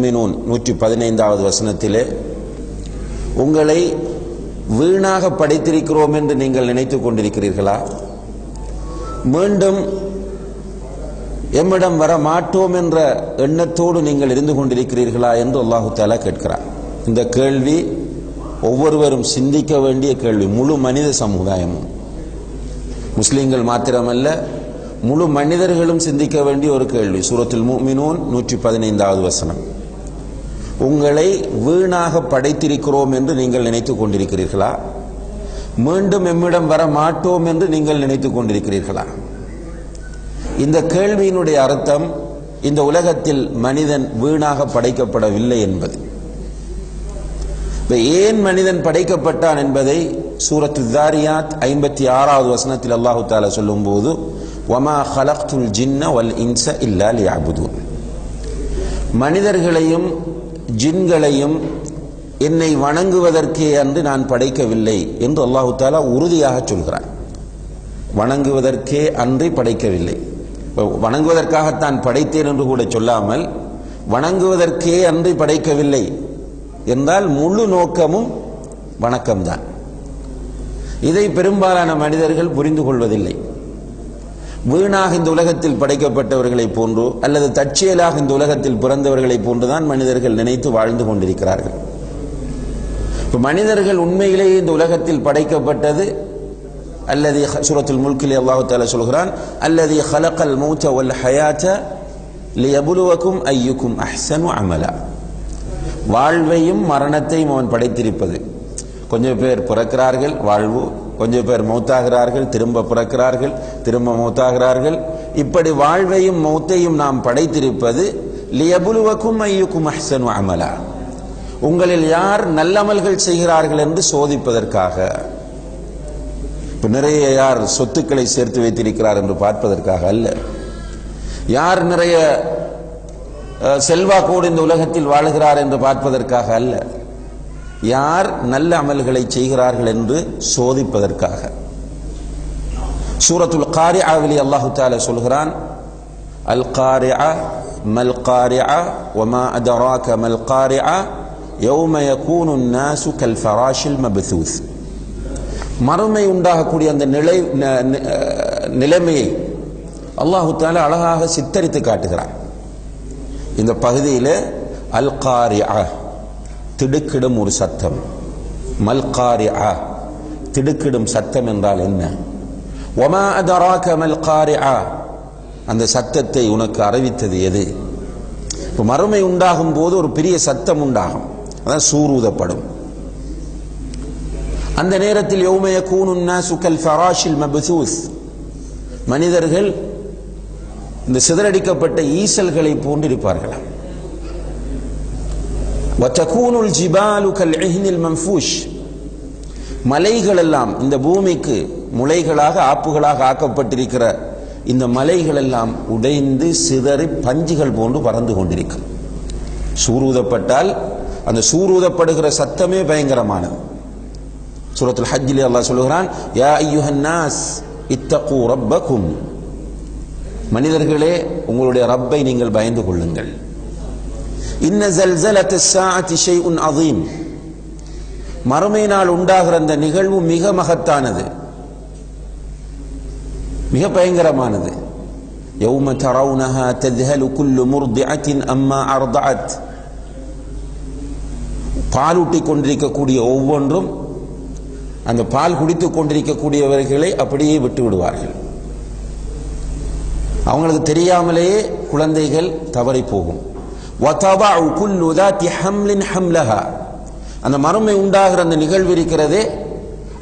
முக்மினூன் நூற்றி பதினைந்தாவது வசனத்திலே உங்களை வீணாக படைத்திருக்கிறோம் என்று நீங்கள் நினைத்துக் கொண்டிருக்கிறீர்களா? மீண்டும் எம்மிடம் வர மாட்டோம் என்ற எண்ணத்தோடு நீங்கள் இருந்து கொண்டிருக்கிறீர்களா? என்று அல்லாஹு தாலா கேட்கிறார் இந்த கேள்வி ஒவ்வொருவரும் சிந்திக்க வேண்டிய கேள்வி. முழு மனித சமுதாயமும் முஸ்லிம்கள் மாத்திரமல்ல முழு மனிதர்களும் சிந்திக்க வேண்டிய ஒரு கேள்வி. சூரத்தில் முஃமினூன் நூற்றி பதினைந்தாவது வசனம். உங்களை வீணாக படைத்திருக்கிறோம் என்று நீங்கள் நினைத்துக் கொண்டிருக்கிறீர்களா? மீண்டும் எம்மிடம் வர மாட்டோம் என்று நீங்கள் நினைத்துக் கொண்டிருக்கிறீர்களா? இந்த கேள்வியினுடைய அர்த்தம் இந்த உலகத்தில் மனிதன் வீணாக படைக்கப்படவில்லை என்பது. ஏன் மனிதன் படைக்கப்பட்டான் என்பதை சூரத்து தாரியாத் ஐம்பத்தி ஆறாவது வசனத்தில் அல்லாஹு தாலா சொல்லும் போது வமா ஹலக்துல் ஜின்ன வல் இன்ச இல்லா லியாபுதூன். மனிதர்களையும் ஜின்களையும் என்னை வணங்குவதற்கே அன்று நான் படைக்கவில்லை என்று அல்லாஹு தாலா உறுதியாக சொல்கிறான். வணங்குவதற்கே அன்றி படைக்கவில்லை. வணங்குவதற்காகத்தான் படைத்தேன் என்று கூட சொல்லாமல் வணங்குவதற்கே அன்றி படைக்கவில்லை என்றால் முழு நோக்கமும் வணக்கம்தான். இதை பெரும்பாலான மனிதர்கள் புரிந்து கொள்வதில்லை. வீணாக இந்த உலகத்தில் படைக்கப்பட்டவர்களைப் போன்றோ அல்லது தற்செயலாக இந்த உலகத்தில் பிறந்தவர்களைப் போன்றுதான் மனிதர்கள் நினைத்து வாழ்ந்து கொண்டிருக்கிறார்கள். இப்போ மனிதர்கள் உண்மையிலேயே இந்த உலகத்தில் படைக்கப்பட்டது அல்லது சூரத்துல் முல்கிலே அல்லாஹு தால சொல்கிறான் அல்லது ஹலக்கல் மூச்ச ஒல் ஹயாச்ச லியபுலுவக்கும் ஐயுக்கும் அஹ்சனு அமலா. வாழ்வையும் மரணத்தையும் அவன் படைத்திருப்பது. கொஞ்சம் பேர் பிறக்கிறார்கள் வாழ்வு கொஞ்சம் பேர் மௌத்தாகிறார்கள் திரும்ப பிறக்கிறார்கள் திரும்ப மௌத்தாகிறார்கள். இப்படி வாழ்வையும் மௌத்தையும் நாம் படைத்திருப்பது லியபுலுவக்கும் ஐயுக்கும் அஹ்சனு அமலா. உங்களில் யார் நல்லமல்கள் செய்கிறார்கள் என்று சோதிப்பதற்காக. இப்போ நிறைய யார் சொத்துக்களை சேர்த்து வைத்திருக்கிறார் என்று பார்ப்பதற்காக அல்ல. யார் நிறைய செல்வாக்கோடு இந்த உலகத்தில் வாழுகிறார் என்று பார்ப்பதற்காக அல்ல. யார் நல்ல அமல்களை செய்கிறார்கள் என்று சோதிப்பதற்காக. சூரத்துல் காரி ஆவிலி அல்லாஹு தால சொல்கிறான் அல் காரியா மல் காரியா ஒமா அதராக மல் காரியா யௌம யகூனு நாசு கல் ஃபராஷில் மபசூஸ் மறுமை உண்டாகக்கூடிய அந்த நிலை நிலைமையை அல்லாஹு தால அழகாக சித்தரித்து காட்டுகிறான். இந்த பகுதியில் அல் காரியா திடுக்கிடும் ஒரு சத்தம். மல் காரியா திடுக்கிடும் சத்தம் என்றால் என்ன? ஒமா அதரா கமல் காரிஆ? அந்த சத்தத்தை உனக்கு அறிவித்தது எது? இப்போ மறுமை உண்டாகும் போது ஒரு பெரிய சத்தம் உண்டாகும். அதான் சூரூதப்படும். அந்த நேரத்தில் யௌமய கூனுன்னா சுக்கல் ஃபராஷில் மபசூஸ். மனிதர்கள் இந்த சிதறடிக்கப்பட்ட ஈசல்களை போன்றிருப்பார்களாம் வத்தகூனுல் ஜிபாலு கல் இஹ்னில் மன்ஃபூஷ். மலைகள் எல்லாம் இந்த பூமிக்கு முளைகளாக ஆப்புகளாக ஆக்கப்பட்டிருக்கிற இந்த மலைகள் எல்லாம் உடைந்து சிதறி பஞ்சுகள் போன்று பறந்து கொண்டிருக்கும். சூரூதப்பட்டால் அந்த சூரூதப்படுகிற சத்தமே பயங்கரமானது. சூரத்தில் ஹஜ்ஜிலே அல்லா சொல்லுகிறான் யா ஐயுஹன்னாஸ் இத்தகு ரப்பக்கும் மனிதர்களே உங்களுடைய ரப்பை நீங்கள் பயந்து கொள்ளுங்கள். இன்ன ஜல்சலத் ஸாஅத்தி ஷைஉன் அதீம் மறுமை நாள் உண்டாகிற அந்த நிகழ்வு மிக மகத்தானது. மிக பயங்கரமானது. யௌம தரவுனஹா தத்ஹலு குல்லு முர்திஅத்தின் அம்மா அர்தஅத். பாலூட்டி கொண்டிருக்கக்கூடிய ஒவ்வொன்றும் அந்த பால் குடித்து கொண்டிருக்கக்கூடியவர்களை அப்படியே விட்டு விடுவார்கள். அவங்களுக்கு தெரியாமலேயே குழந்தைகள் தவறி போகும். அந்த மருமை உண்டாகிற அந்த நிகழ்வு இருக்கிறதே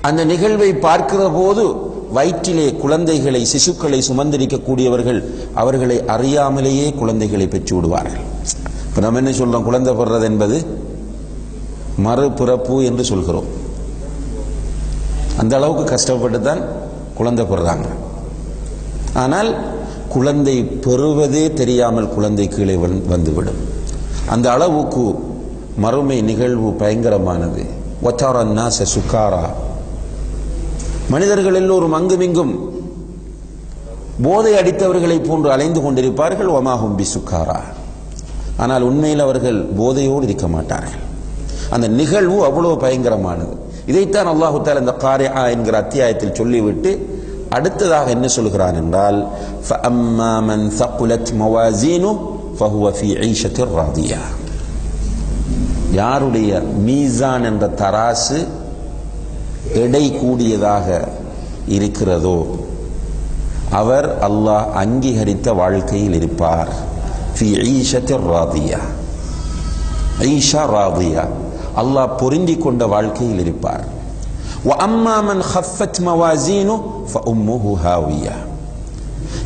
அந்த நிகழ்வை பார்க்கிற போது வயிற்றிலே குழந்தைகளை சிசுக்களை சுமந்திருக்கக்கூடியவர்கள் அவர்களை அறியாமலேயே குழந்தைகளை பெற்று விடுவார்கள் இப்போ நம்ம என்ன சொல்றோம்? குழந்தை பெறுறது என்பது மறுபிறப்பு என்று சொல்கிறோம். அந்த அளவுக்கு கஷ்டப்பட்டு தான் குழந்தை பெறுறாங்க. ஆனால் குழந்தை பெறுவதே தெரியாமல் குழந்தை கீழே வந்து- வந்துவிடும். அந்த அளவுக்கு மறுமை நிகழ்வு பயங்கரமானது. ஒத்தார நாச சுக்காரா. மனிதர்கள் எல்லோரும் அங்குமிங்கும் போதை அடித்தவர்களை போன்று அலைந்து கொண்டிருப்பார்கள். ஒமாகும் பிசுக்காரா. ஆனால் உண்மையில் அவர்கள் போதையோடு இருக்க மாட்டார்கள். அந்த நிகழ்வு அவ்வளவு பயங்கரமானது. இதைத்தான் அல்லாஹு தால இந்த காரியா என்கிற அத்தியாயத்தில் சொல்லிவிட்டு அடுத்ததாக என்ன சொல்கிறான் என்றால் யாருடைய மீசான் என்ற தராசு எடை கூடியதாக இருக்கிறதோ? அவர் அல்லாஹ் அங்கீகரித்த வாழ்க்கையில் இருப்பார். ராதியா. ஈஷா ராதியா. அல்லாஹ் பொருந்தி கொண்ட வாழ்க்கையில் இருப்பார்.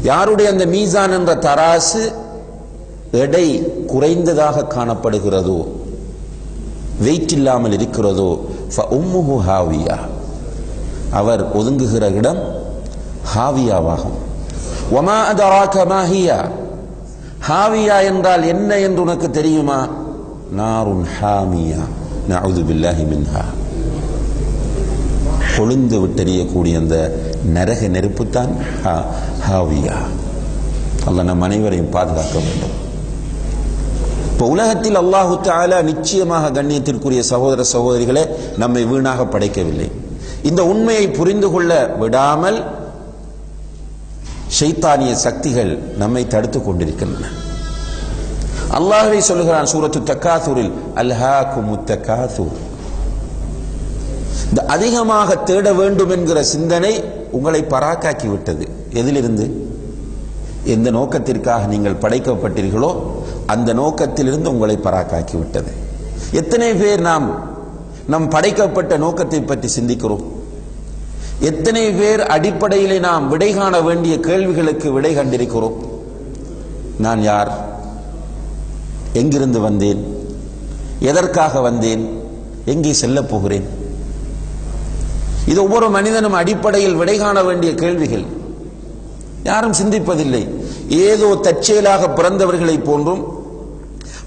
யாருடைய அந்த மீசான் என்ற தராசு எடை குறைந்ததாக காணப்படுகிறதோ வெயிட் இல்லாமல் இருக்கிறதோ ஹாவியா. அவர் ஒதுங்குகிற இடம் ஹாவியாவாகும். ஒமா அதராக மாஹியா ஹாவியா என்றால் என்ன என்று உனக்கு தெரியுமா? நாருன் ஹாமியா நவுது பில்லாஹி மின்ஹா. கொழுந்து விட்டெறியக்கூடிய அந்த நரக நெருப்புத்தான் ஹாவியா. அல்ல நம் அனைவரையும் பாதுகாக்க வேண்டும். இப்போ உலகத்தில் அல்லாஹு தாலா நிச்சயமாக கண்ணியத்திற்குரிய சகோதர சகோதரிகளை நம்மை வீணாக படைக்கவில்லை. இந்த உண்மையை புரிந்து கொள்ள விடாமல் ஷைத்தானிய சக்திகள் நம்மை தடுத்துக் கொண்டிருக்கின்றன. அல்லாஹை சொல்லுகிறான் சூரத்து தக்காசூரில் அல்ஹாக்குமு தக்காசூர். இந்த அதிகமாக தேட வேண்டும் என்கிற சிந்தனை உங்களை பராக்காக்கி விட்டது எதிலிருந்து? எந்த நோக்கத்திற்காக நீங்கள் படைக்கப்பட்டீர்களோ அந்த நோக்கத்திலிருந்து உங்களை பராக்காக்கி விட்டது எத்தனை பேர் நாம் நம் படைக்கப்பட்ட நோக்கத்தை பற்றி சிந்திக்கிறோம். எத்தனை பேர் அடிப்படையிலே நாம் விடை காண வேண்டிய கேள்விகளுக்கு விடை கண்டிருக்கிறோம். நான் யார்? எங்கிருந்து வந்தேன்? எதற்காக வந்தேன்? எங்கே செல்லப் போகிறேன்? இது ஒவ்வொரு மனிதனும் அடிப்படையில் விடை காண வேண்டிய கேள்விகள். யாரும் சிந்திப்பதில்லை. ஏதோ தற்செயலாக பிறந்தவர்களைப் போன்றும்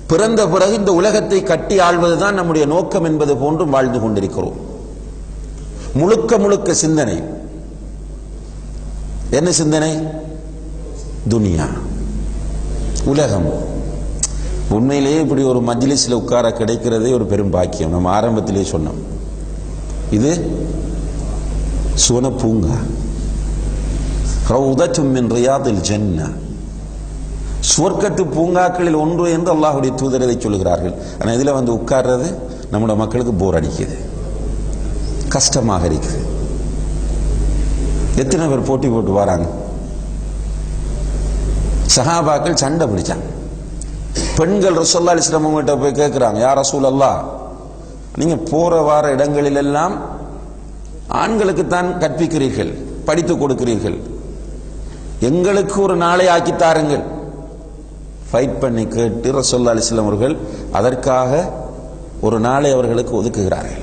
பிறந்த பிறகு இந்த உலகத்தை கட்டி ஆள்வதுதான் நம்முடைய நோக்கம் என்பது போன்றும் வாழ்ந்து கொண்டிருக்கிறோம். முழுக்க முழுக்க சிந்தனை. என்ன சிந்தனை? துனியா. உலகம். உண்மையிலேயே இப்படி ஒரு மஜ்லிஸில் உட்கார கிடைக்கிறதே ஒரு பெரும் பாக்கியம். நம்ம ஆரம்பத்திலே சொன்னோம். இது சுவன பூங்கா. ரவுதத்தும் மின் ரியாதில் ஜன்னா. சுவர்க்கத்து பூங்காக்களில் ஒன்று என்று அல்லாஹுடைய தூதரதை சொல்லுகிறார்கள் சொல்கிறார்கள். ஆனால் இதில் வந்து உட்கார்றது நம்முடைய மக்களுக்கு போர் அடிக்குது. கஷ்டமாக இருக்குது. எத்தனை பேர் போட்டி போட்டு வராங்க? சஹாபாக்கள் சண்டை பிடிச்சாங்க. பெண்கள் ரசோல்லா அலிஸ்லாம் கிட்ட போய் கேட்குறாங்க யார் ரசூல் அல்லா நீங்கள் போகிற வார இடங்களில் எல்லாம் ஆண்களுக்கு தான் கற்பிக்கிறீர்கள் படித்து கொடுக்கிறீர்கள். எங்களுக்கு ஒரு நாளை ஆக்கி தாருங்கள். ஃபைட் பண்ணி கேட்டு ரசோல்லா அலிஸ்லாம் அவர்கள் அதற்காக ஒரு நாளை அவர்களுக்கு ஒதுக்குகிறார்கள்.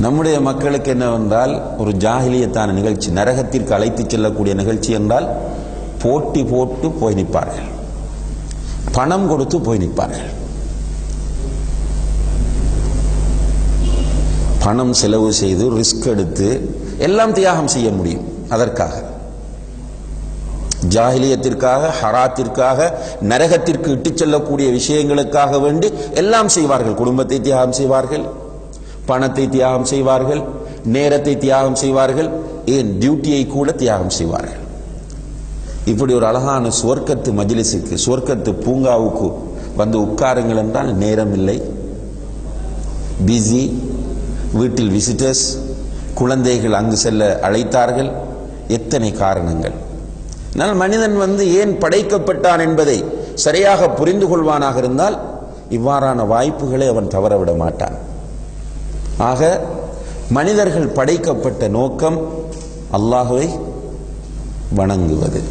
நம்முடைய மக்களுக்கு என்னவென்றால் ஒரு ஜாகிலியத்தான நிகழ்ச்சி நரகத்திற்கு அழைத்து செல்லக்கூடிய நிகழ்ச்சி என்றால் போட்டி போட்டு போய் நிற்பார்கள். பணம் கொடுத்து போய் நிற்பார்கள். பணம் செலவு செய்து ரிஸ்க் எடுத்து எல்லாம் தியாகம் செய்ய முடியும். அதற்காக. ஜாகிலியத்திற்காக ஹராத்திற்காக நரகத்திற்கு இட்டுச் செல்லக்கூடிய விஷயங்களுக்காக வேண்டி எல்லாம் செய்வார்கள். குடும்பத்தை தியாகம் செய்வார்கள் பணத்தை தியாகம் செய்வார்கள் நேரத்தை தியாகம் செய்வார்கள் ஏன் டியூட்டியை கூட தியாகம் செய்வார்கள். இப்படி ஒரு அழகான சுவர்க்கத்து மஜ்லிஸுக்கு சுவர்க்கத்து பூங்காவுக்கு வந்து உட்காருங்கள் என்றால் நேரம் இல்லை. பிஸி வீட்டில் விசிட்டர்ஸ் குழந்தைகள் அங்கு செல்ல அழைத்தார்கள். எத்தனை காரணங்கள்? அதனால் மனிதன் வந்து ஏன் படைக்கப்பட்டான் என்பதை சரியாக புரிந்து கொள்வானாக இருந்தால் இவ்வாறான வாய்ப்புகளை அவன் தவறவிட மாட்டான். ஆக மனிதர்கள் படைக்கப்பட்ட நோக்கம் அல்லாஹுவை வணங்குவது.